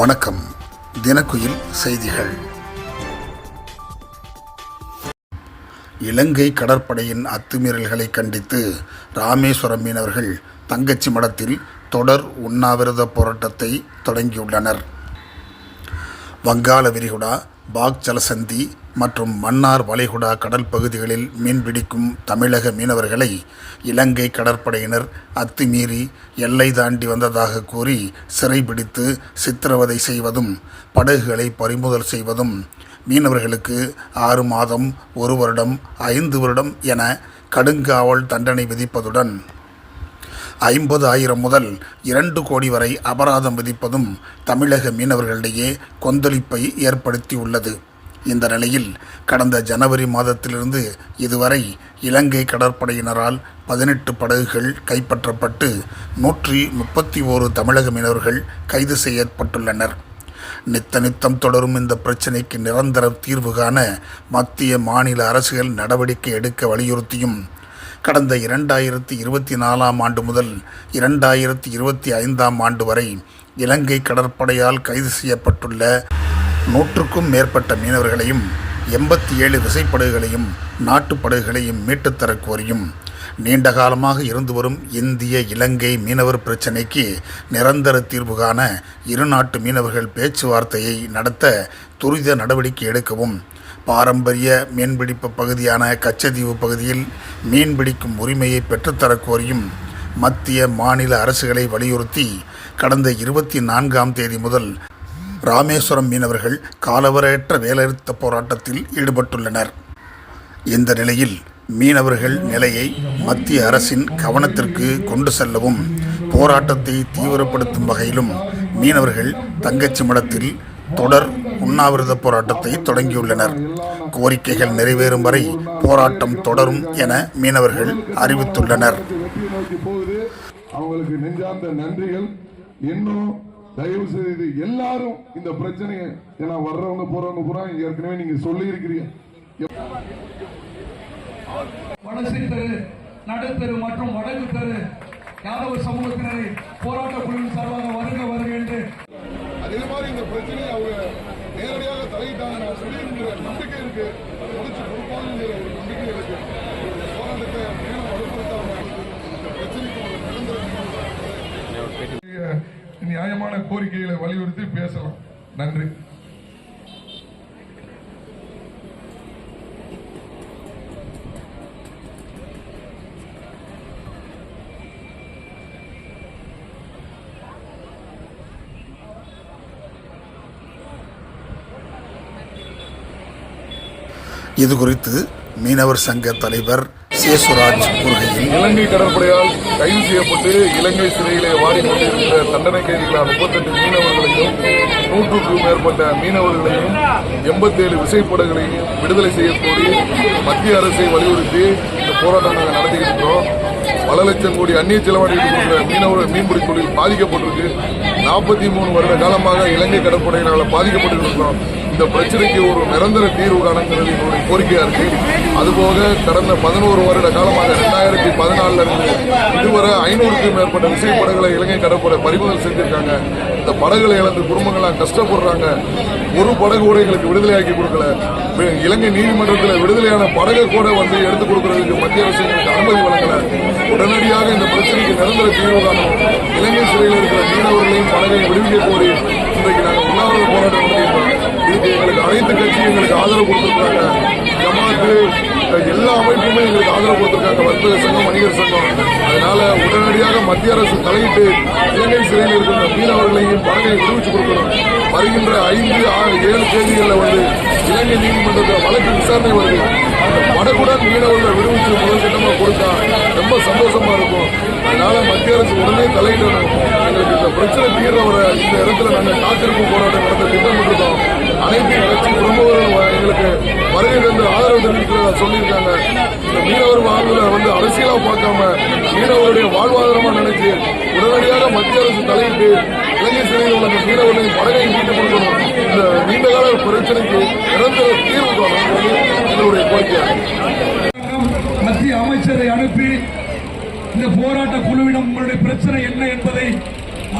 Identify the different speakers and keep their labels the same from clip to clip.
Speaker 1: வணக்கம். தினக்குயில் செய்திகள். இலங்கை கடற்படையின் அத்துமீறல்களை கண்டித்து ராமேஸ்வரம் மீனவர்கள் தங்கச்சி மடத்தில் தொடர் உண்ணாவிரத போராட்டத்தை தொடங்கியுள்ளனர். வங்காள விரிகுடா பாக் ஜலசந்தி மற்றும் மன்னார் வளைகுடா கடல் பகுதிகளில் மீன்பிடிக்கும் தமிழக மீனவர்களை இலங்கை கடற்படையினர் அத்துமீறி எல்லை தாண்டி வந்ததாக கூறி சிறைபிடித்து சித்திரவதை செய்வதும் படகுகளை பறிமுதல் செய்வதும் மீனவர்களுக்கு ஆறு மாதம் ஒரு வருடம் ஐந்து வருடம் என கடுங்காவல் தண்டனை விதிப்பதுடன் ஐம்பது ஆயிரம் முதல் இரண்டு கோடி வரை அபராதம் விதிப்பதும் தமிழக மீனவர்களிடையே கொந்தளிப்பை ஏற்படுத்தியுள்ளது. இந்த நிலையில் கடந்த ஜனவரி மாதத்திலிருந்து இதுவரை இலங்கை கடற்படையினரால் பதினெட்டு படகுகள் கைப்பற்றப்பட்டு நூற்றி முப்பத்தி ஓரு தமிழக மீனவர்கள் கைது செய்யப்பட்டுள்ளனர். நித்த நித்தம் தொடரும் இந்த பிரச்சினைக்கு நிரந்தர தீர்வு காண மத்திய மாநில அரசுகள் நடவடிக்கை எடுக்க வலியுறுத்தியும் கடந்த இரண்டாயிரத்தி இருபத்தி நாலாம் ஆண்டு முதல் இரண்டாயிரத்தி இருபத்தி ஐந்தாம் ஆண்டு வரை இலங்கை கடற்படையால் கைது செய்யப்பட்டுள்ள நூற்றுக்கும் மேற்பட்ட மீனவர்களையும் எண்பத்தி ஏழு விசைப்படகுகளையும் நாட்டுப் படகுகளையும் மீட்டுத் தர கோரியும் நீண்ட காலமாக இருந்து வரும் இந்திய இலங்கை மீனவர் பிரச்சினைக்கு நிரந்தர தீர்வு காண இரு நாட்டு மீனவர்கள் பேச்சுவார்த்தையை நடத்த துரித நடவடிக்கை எடுக்கவும் பாரம்பரிய மீன்பிடிப்பு பகுதியான கச்சத்தீவு பகுதியில் மீன்பிடிக்கும் உரிமையை பெற்றுத்தரக் கோரியும் மத்திய மாநில அரசுகளை வலியுறுத்தி கடந்த இருபத்தி நான்காம் தேதி முதல் ராமேஸ்வரம் மீனவர்கள் காலவரையற்ற வேலைநிறுத்த போராட்டத்தில் ஈடுபட்டுள்ளனர். இந்த நிலையில் மீனவர்கள் நிலையை மத்திய அரசின் கவனத்திற்கு கொண்டு செல்லவும் போராட்டத்தை தீவிரப்படுத்தும் வகையிலும் மீனவர்கள் தங்கச்சி மடத்தில் தொடர் உண்ணாவிரத போராட்டத்தை தொடங்கியுள்ளனர். கோரிக்கைகள் நிறைவேறும் வரை போராட்டம் தொடரும் என மீனவர்கள் அறிவித்துள்ளனர்.
Speaker 2: அவங்களுக்கு நெஞ்சார்ந்த நன்றிகள். இன்னும் தயவு செய்து எல்லாரும் இந்த பிரச்சனையை ஏன்னா வர்றவங்க போறவங்க பூரா ஏற்கனவே நீங்க சொல்லி இருக்கிறீங்க
Speaker 3: வடசை தெரு நடுத்தெரு மற்றும் வடக்கு தெரு யாதவ சமூகத்தினரை போராட்ட குழுவின் சார்பாக
Speaker 2: அதே மாதிரி இந்த பிரச்சனையை அவங்க நேரடியாக தலையிட்டாங்க. நான் சொல்லியிருக்கிற நம்பிக்கை இருக்கு. முடிச்சு கொடுப்பாங்கிற ஒரு நம்பிக்கை இருக்கு. போராட்டத்தை மேலும் வலுப்படுத்தாம இந்த பிரச்சனைக்கு ஒரு நிரந்தர நியாயமான கோரிக்கைகளை வலியுறுத்தி பேசலாம். நன்றி.
Speaker 1: இது குறித்து மீனவர் சங்க தலைவர் சேசுராஜ் கூறுகையில்
Speaker 2: இலங்கை கடற்படையால் கைது செய்யப்பட்டு இலங்கை சிறையிலே வாடிக்கொண்டிருந்த தண்டனை கைதிகளான முப்பத்தெட்டு மீனவர்களையும் நூற்றுக்கும் மேற்பட்ட மீனவர்களையும் எண்பத்தேழு விசைப்படங்களையும் விடுதலை செய்யக்கோரி மத்திய அரசை வலியுறுத்தி இந்த போராட்டம் நாங்கள் நடத்திக்கிட்டு இருக்கிறோம். பல லட்சம் கோடி அந்நிய செலவழிக்கின்ற கொண்ட மீனவர் மீன்பிடி தொழில் பாதிக்கப்பட்டிருக்கு. நாற்பத்தி மூணு வருட காலமாக இலங்கை கடற்படையினால் பாதிக்கப்பட்டிருக்கிறோம் இந்த பிரச்சனைக்கு ஒரு நிரந்தர தீர்வு காணுங்கிறது என்னுடைய கோரிக்கையா இருக்கு. அதுபோக கடந்த பதினோரு வருட காலமாக ரெண்டாயிரத்தி பதினாலுல இருந்து இதுவரை ஐநூறுக்கும் மேற்பட்ட விசைப்படகுகளை இலங்கை கடற்படை பறிமுதல் செஞ்சிருக்காங்க. இந்த படகுகளை இழந்து குடும்பங்கள்லாம் கஷ்டப்படுறாங்க. ஒரு படகு கூட எங்களுக்கு விடுதலையாக்கி கொடுக்கல. இலங்கை நீதிமன்றத்தில் விடுதலையான படகை கூட வந்து எடுத்து கொடுக்கறதுக்கு மத்திய அரசு எங்களுக்கு அனுமதி வழங்கல. உடனடியாக இந்த பிரச்சனைக்கு நிரந்தர தீர்வு காணும் இலங்கை சிறையில் இருக்கிற மீனவர்களையும் படகையும் விடுவிக்க கோரி இன்றைக்கு நாங்கள் உண்ணாவிரத போராட்டம் எங்களுக்கு அனைத்து கட்சியும் எங்களுக்கு ஆதரவு கொடுத்திருக்காங்க. ஜமாத்து எல்லா அமைப்புமே எங்களுக்கு ஆதரவு கொடுத்திருக்காங்க. வர்த்தக சங்கம் வணிகர் சங்கம். அதனால உடனடியாக மத்திய அரசு தலையிட்டு இலங்கை சிறையில் இருக்கின்ற மீனவர்களையும் படகை விடுவிச்சு கொடுக்கணும். வருகின்ற ஐந்து ஆறு ஏழு தேதிகளில் வந்து இலங்கை நீதிமன்றத்தில் வழக்கு விசாரணை வருது. அந்த படகுடன் மீனவர்களை விடுவிச்சு முதல்கட்டமாக கொடுத்தா ரொம்ப சந்தோஷமா இருக்கும். அதனால மத்திய அரசு உடனே தலையிடணும். எங்களுக்கு இந்த பிரச்சனை தீர்ற வர இந்த இடத்துல நாங்கள் காத்திருப்பு போராட்டம் நடத்த திட்டமிட்டு அனைத்து கட்சி குடும்பங்களும் எங்களுக்கு வருகை தந்து ஆதரவு தெரிவிக்கிறதா சொல்லியிருக்காங்க. இந்த மீனவர் வாழ்வுல வந்து அரசியலா பார்க்காம மீனவருடைய வாழ்வாதாரமா நினைச்சு உடனடியாக மத்திய அரசு தலையிட்டு இலங்கை சிறையில் உள்ள இந்த மீனவர்களின் படகை மீட்டு கொடுக்கணும் இந்த நீண்டகால பிரச்சனைக்கு நிரந்தர தீர்வு காணும் எங்களுடைய கோரிக்கையாகும்
Speaker 3: மத்திய அமைச்சரை அனுப்பி இந்த போராட்ட குழுவிடம் உங்களுடைய பிரச்சனை என்ன என்பதை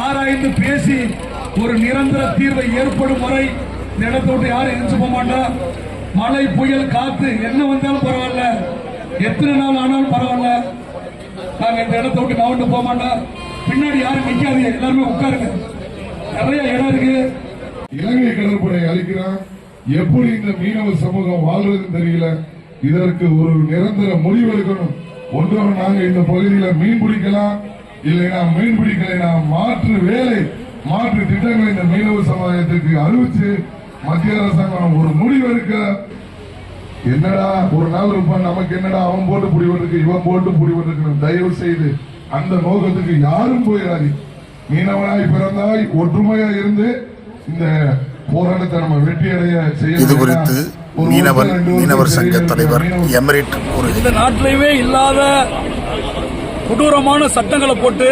Speaker 3: ஆராய்ந்து பேசி ஒரு நிரந்தர தீர்வை ஏற்படும் வரை இந்த இடத்த விட்டு யாரும் எரிஞ்சு போக மாட்டோம் மழை புயல் காத்து என்ன வந்தாலும் பரவாயில்ல. எத்தனை நாள் ஆனாலும் பரவாயில்ல. நாங்க இந்த இடத்த விட்டு நவண்டு போக மாட்டோம் பின்னாடி யாரும் நிக்காதீங்க. எல்லாருமே உட்காருங்க. நிறைய இடம் இருக்கு.
Speaker 2: இலங்கை கடற்படை அழிக்கிறான். எப்படி இந்த மீனவ சமூகம் வாழ்றதுன்னு தெரியல. இதற்கு ஒரு நிரந்தர முடிவு எடுக்கணும் ஒன்றோ நாங்க இந்த பகுதியில மீன் பிடிக்கலாம். இல்லைனா மீன் பிடிக்கலாம் மாற்று வேலை மாற்று திட்டங்களை இந்த மீனவ சமுதாயத்திற்கு அறிவிச்சு மத்திய அரசாங்கம் ஒரு முடிவு எடுக்க என்னடா ஒரு நாள் இருப்பான் நமக்கு என்னடா அவன் போட்டு புடிவதற்கு இவன் போட்டு புடிவதற்கு தயவு செய்து அந்த நோக்கத்துக்கு யாரும் போயிடாது. மீனவனாய் பிறந்தாய் ஒற்றுமையா இருந்து இந்த போராட்டத்தை நம்ம வெற்றி அடைய செய்ய
Speaker 1: இது குறித்து மீனவன் மீனவர் சங்க. தலைவர் எமரிட்
Speaker 3: இந்த நாட்டிலேயே இல்லாத கொடூரமான சட்டங்களை போட்டு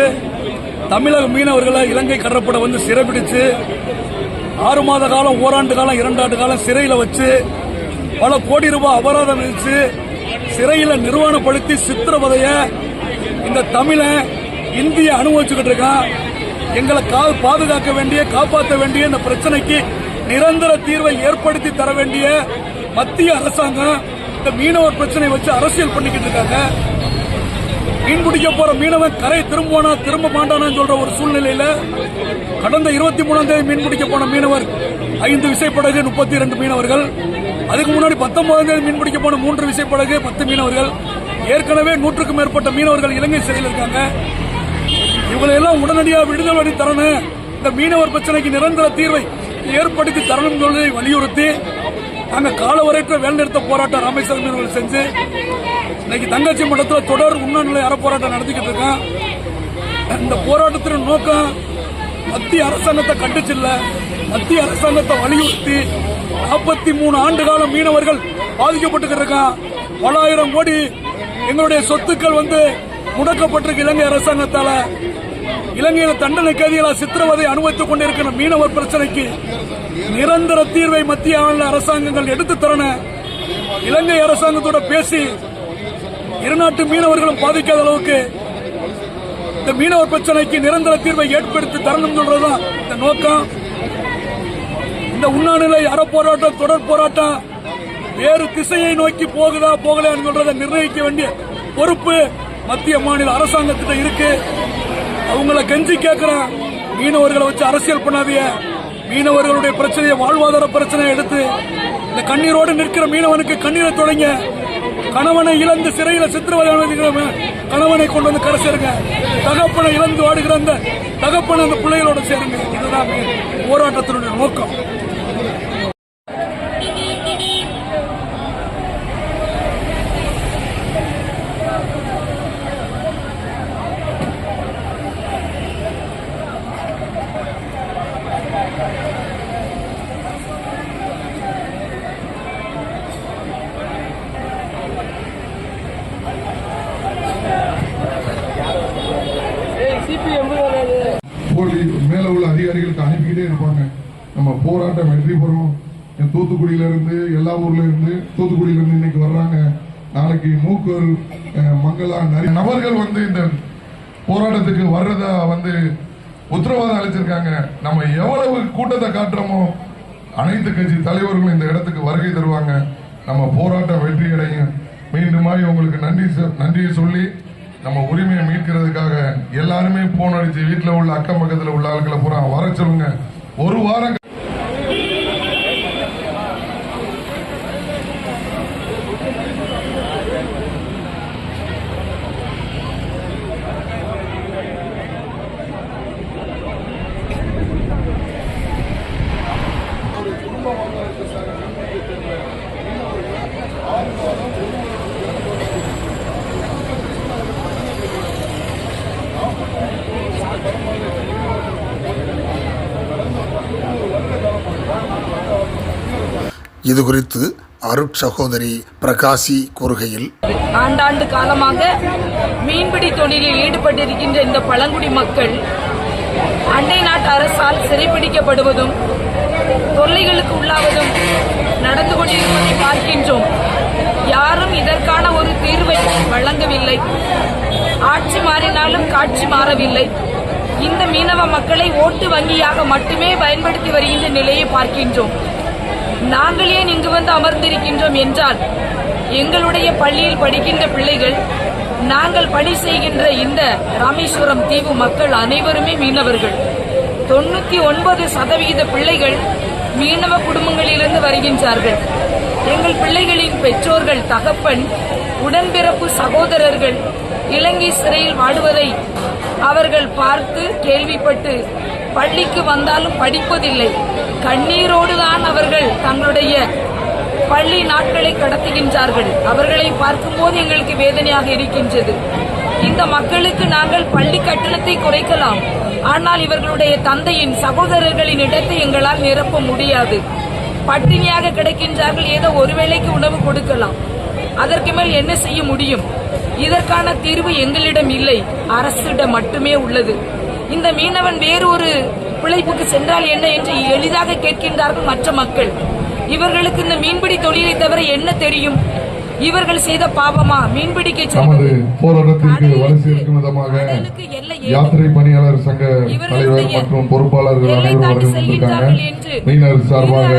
Speaker 3: தமிழக மீனவர்களை இலங்கை கடற்படை வந்து சிறைபிடிச்சு ஆறு மாத காலம் ஓராண்டு காலம் இரண்டாண்டு காலம் சிறையில் வச்சு பல கோடி ரூபாய் அபராதம் விதிச்சு சிறையில் நிர்வாணப்படுத்தி சித்திரவதைய இந்த தமிழை இந்திய அனுபவிச்சுக்கிட்டு இருக்கான். எங்களை கா- பாதுகாக்க வேண்டிய காப்பாற்ற வேண்டிய இந்த பிரச்சனைக்கு நிரந்தர தீர்வை ஏற்படுத்தி தர வேண்டிய மத்திய அரசாங்கம் இந்த மீனவர் பிரச்சனை வச்சு அரசியல் பண்ணிக்கிட்டு இருக்காங்க. மீன் பிடிக்க போற மீனவன் கரை திரும்புவானா திரும்ப மாட்டானான்னு சொல்ற ஒரு சூழ்நிலையில கடந்த இருபத்தி மூணாம் தேதி மீன் பிடிக்க போன மீனவர் ஐந்து விசைப்படகு முப்பத்தி ரெண்டு மீனவர்கள். அதுக்கு முன்னாடி பத்தொன்பதாம் தேதி மீன் பிடிக்க போன மூன்று விசைப்படகு பத்து மீனவர்கள். ஏற்கனவே நூற்றுக்கும் மேற்பட்ட மீனவர்கள் இலங்கை சிறையில் இருக்காங்க. இவங்களெல்லாம் உடனடியாக விடுதலை வழி தரணும். இந்த மீனவர் பிரச்சனைக்கு நிரந்தர தீர்வை ஏற்படுத்தி தரணும் வலியுறுத்தி நாங்க காலவரையற்ற வேலைநிறுத்த போராட்டம் ராமேஸ்வரம் மீனவர்கள் செஞ்சு இன்னைக்கு தங்கச்சி மட்டத்தில் தொடர் உண்ணநிலை அறப்போராட்டம் நடத்திக்கிட்டு இருக்கோம் இந்த போராட்டத்தின் நோக்கம் மத்திய அரசாங்கத்தை கண்டிச்சில்ல மத்திய அரசாங்கத்தை வலியுறுத்தி நாற்பத்தி மூணு ஆண்டு காலம் மீனவர்கள் பாதிக்கப்பட்டு இருக்கான். பல ஆயிரம் கோடி எங்களுடைய சொத்துக்கள் வந்து முடக்கப்பட்டிருக்கு இலங்கை அரசாங்கத்தால. இலங்கையில தண்டனை கைதிகளா சித்திரவதை அனுபவித்துக் கொண்டிருக்கிற மீனவர் பிரச்சனைக்கு நிரந்தர தீர்வை மத்திய மாநில அரசாங்கங்கள் எடுத்து தரணும் இலங்கை அரசாங்கத்தோட பேசி இருநாட்டு மீனவர்களும் பாதிக்காத அளவுக்கு இந்த மீனவர் பிரச்சனைக்கு நிரந்தர தீர்வை ஏற்படுத்தி தரணும் சொல்றதுதான் இந்த நோக்கம். இந்த உண்ணாநிலை அறப்போராட்டம் தொடர் போராட்டம் வேறு திசையை நோக்கி போகுதா போகலையான்னு நிர்ணயிக்க வேண்டிய பொறுப்பு மத்திய மாநில அரசாங்கத்திட்ட இருக்கு. அவங்கள கெஞ்சி கேட்கிறேன் மீனவர்களை வச்சு அரசியல் பண்ணாதீங்க. மீனவர்களுடைய பிரச்சனையை வாழ்வாதார பிரச்சனையை எடுத்து இந்த கண்ணீரோடு நிற்கிற மீனவனுக்கு கண்ணீரை தொடங்க. கணவனை இழந்து சிறையில் சித்திரவதை கணவனை கொண்டு வந்து கரை சேருங்க. தகப்பனை இழந்து வாடுகிற அந்த தகப்பனை அந்த பிள்ளைகளோட சேருங்க. இதுதான் போராட்டத்தினுடைய நோக்கம்
Speaker 2: போலி மேல உள்ள அதிகாரிகளுக்கு அனுப்பிக்கிட்டே இருப்பாங்க நம்ம போராட்டம் வெற்றி பெறும் என் தூத்துக்குடியில இருந்து எல்லா ஊர்ல இருந்து தூத்துக்குடியில இருந்து இன்னைக்கு வர்றாங்க. நாளைக்கு மூக்கூர் மங்களா நிறைய நபர்கள் வந்து இந்த போராட்டத்துக்கு வர்றதா வந்து உத்தரவாதம் அளிச்சிருக்காங்க. நம்ம எவ்வளவு கூட்டத்தை காட்டுறோமோ அனைத்து கட்சி தலைவர்களும் இந்த இடத்துக்கு வருகை தருவாங்க. நம்ம போராட்டம் வெற்றி அடையும் மீண்டுமாய் உங்களுக்கு நன்றி சொ- நன்றியை சொல்லி நம்ம உரிமையை மீட்கிறதுக்காக எல்லாருமே போன் அடிச்சு வீட்டில் உள்ள அக்கம் பக்கத்தில் உள்ள ஆட்களை பூரா வர சொல்லுங்க. ஒரு வாரம்
Speaker 1: இது குறித்து அருட் சகோதரி பிரகாசி கூறுகையில்
Speaker 4: ஆண்டாண்டு காலமாக மீன்பிடி தொழிலில் ஈடுபட்டிருக்கின்ற இந்த பழங்குடி மக்கள் அண்டை நாட்டு அரசால் சிறைப்பிடிக்கப்படுவதும் தொல்லைகளுக்கு உள்ளாவதும் நடந்து கொண்டிருப்பதை பார்க்கின்றோம். யாரும் இதற்கான ஒரு தீர்வை வழங்கவில்லை. ஆட்சி மாறினாலும் காட்சி மாறவில்லை. இந்த மீனவ மக்களை ஓட்டு வங்கியாக மட்டுமே பயன்படுத்தி வருகின்ற நிலையை பார்க்கின்றோம். நாங்கள் ஏன் இங்கு வந்து அமர்ந்திருக்கின்றோம் என்றால் எங்களுடைய பள்ளியில் படிக்கின்ற பிள்ளைகள் நாங்கள் பணி செய்கின்ற இந்த ராமேஸ்வரம் தீவு மக்கள் அனைவருமே மீனவர்கள். தொண்ணூத்தி ஒன்பது சதவிகித பிள்ளைகள் மீனவ குடும்பங்களிலிருந்து வருகின்றார்கள். எங்கள் பிள்ளைகளின் பெற்றோர்கள் தகப்பன் உடன்பிறப்பு சகோதரர்கள் இலங்கை சிறையில் வாடுவதை அவர்கள் பார்த்து கேள்விப்பட்டு பள்ளிக்கு வந்தாலும் படிப்பதில்லை. கண்ணீரோடு தான் அவர்கள் தங்களுடைய பள்ளி நாட்களை கடத்துகின்றார்கள். அவர்களை பார்க்கும்போது எங்களுக்கு வேதனையாக இருக்கின்றது. இந்த மக்களுக்கு நாங்கள் பள்ளி கட்டணத்தை குறைக்கலாம். ஆனால் இவர்களுடைய தந்தையின் சகோதரர்களின் இடத்தை எங்களால் நிரப்ப முடியாது. பட்டினியாக கிடைக்கின்றார்கள். ஏதோ ஒரு வேளைக்கு உணவு கொடுக்கலாம். அதற்கு மேல் என்ன செய்ய முடியும்? இதற்கான தீர்வு எங்களிடம் இல்லை. அரசிடம் மட்டுமே உள்ளது. இந்த மீனவன் வேறு ஒரு பிழைப்புக்கு சென்றால் என்ன என்று எளிதாக கேட்கின்றார்கள் மற்ற மக்கள். இவர்களுக்கு இந்த மீன்பிடி தொழிலை தவிர என்ன தெரியும்? இவர்கள் செய்த பாவமா? மீன்பிடிக்க
Speaker 2: நமது போராட்டத்திற்கு வலு சேர்க்கும் விதமாக
Speaker 4: கடலுக்கு எல்லை ஏது?
Speaker 2: யாத்திரை பணியாளர் சங்க தலைவர் மற்றும் பொறுப்பாளர்கள் அனைவரும் மீனவர் சார்பாக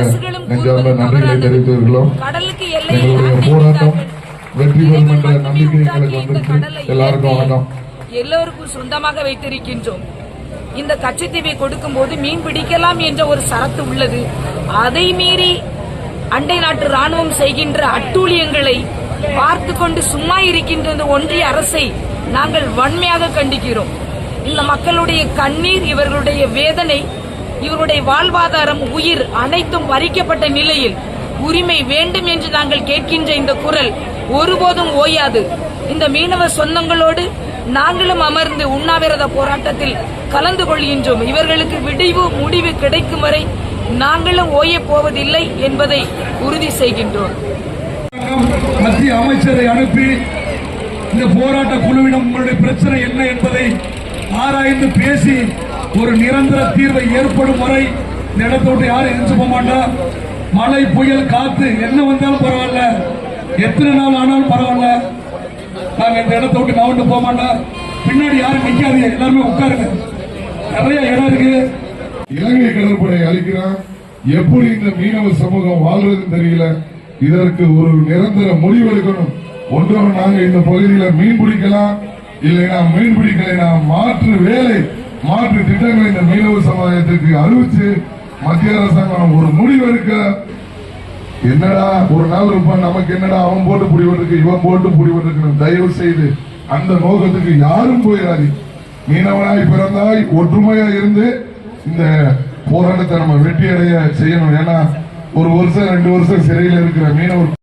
Speaker 2: நெஞ்சார்ந்த நன்றிகளை. தெரிவித்து வருகிறோம் எங்களுடைய போராட்டம். வெற்றி பெறும் என்ற நம்பிக்கை எங்களுக்கு
Speaker 4: கடலை
Speaker 2: எல்லாருக்கும் வணக்கம்.
Speaker 4: எல்லோருக்கும் சொந்தமாக வைத்திருக்கின்றோம். இந்த கச்சத்தீவை கொடுக்கும் போது மீன் பிடிக்கலாம் என்ற ஒரு சரத்து உள்ளது. அதை மீறி அண்டை நாட்டு ராணுவம் செய்கின்ற அட்டூழியங்களை பார்த்து கொண்டு சும்மா இருக்கின்ற இந்த ஒன்றிய அரசை நாங்கள் வன்மையாக கண்டிக்கிறோம். இந்த மக்களுடைய கண்ணீர் இவர்களுடைய வேதனை இவருடைய வாழ்வாதாரம் உயிர் அனைத்தும் பறிக்கப்பட்ட நிலையில் உரிமை வேண்டும் என்று நாங்கள் கேட்கின்ற இந்த குரல் ஒருபோதும் ஓயாது. இந்த மீனவ சொந்தங்களோடு நாங்களும் அமர்ந்து உண்ணாவிரத போராட்டத்தில் கலந்து கொள்கின்றோம். இவர்களுக்கு விடிவு முடிவு கிடைக்கும் வரை நாங்களும் ஓயப் போவதில்லை என்பதை உறுதி செய்கின்றோம்.
Speaker 3: மத்திய அமைச்சரை அனுப்பி இந்த போராட்ட குழுவிடம் உங்களுடைய பிரச்சனை என்ன என்பதை ஆராய்ந்து பேசி ஒரு நிரந்தர தீர்வை ஏற்படும் வரை இந்த யாரும் எரிஞ்சு போக மாட்டா. மழை புயல் காத்து என்ன வந்தாலும் பரவாயில்ல. எத்தனை நாள் ஆனாலும் பரவாயில்ல. நாங்க இந்த இடத்த விட்டு நவண்டு போக மாட்டோம் பின்னாடி யாரும் நிக்காதீங்க எல்லாருமே உட்காருங்க. நிறைய இடம் இருக்கு.
Speaker 2: இலங்கை கடற்படை அளிக்கிறான் எப்படி இந்த மீனவ சமூகம் வாழ்றதுன்னு தெரியல. இதற்கு ஒரு நிரந்தர முடிவெடுக்கணும். ஒன்றோ நாங்க இந்த பகுதியில மீன் பிடிக்கலாம். இல்லைனா மீன் பிடிக்கலைனா மாற்று வேலை மாற்று திட்டங்களை இந்த மீனவ சமுதாயத்திற்கு அறிவிச்சு மத்திய அரசாங்கம் ஒரு முடிவெடுக்க என்னடா ஒரு நாள் இருப்பான் நமக்கு என்னடா அவன் போட்டு புடிவதற்கு இவன் போட்டு புடிவதற்கு தயவு செய்து அந்த நோக்கத்துக்கு யாரும் போயிடாது மீனவனாய் பிறந்தாய் ஒற்றுமையா இருந்து இந்த போராட்டத்தை நம்ம வெற்றி அடைய செய்யணும். ஏன்னா ஒரு வருஷம் ரெண்டு வருஷம் சிறையில் இருக்கிற மீனவர்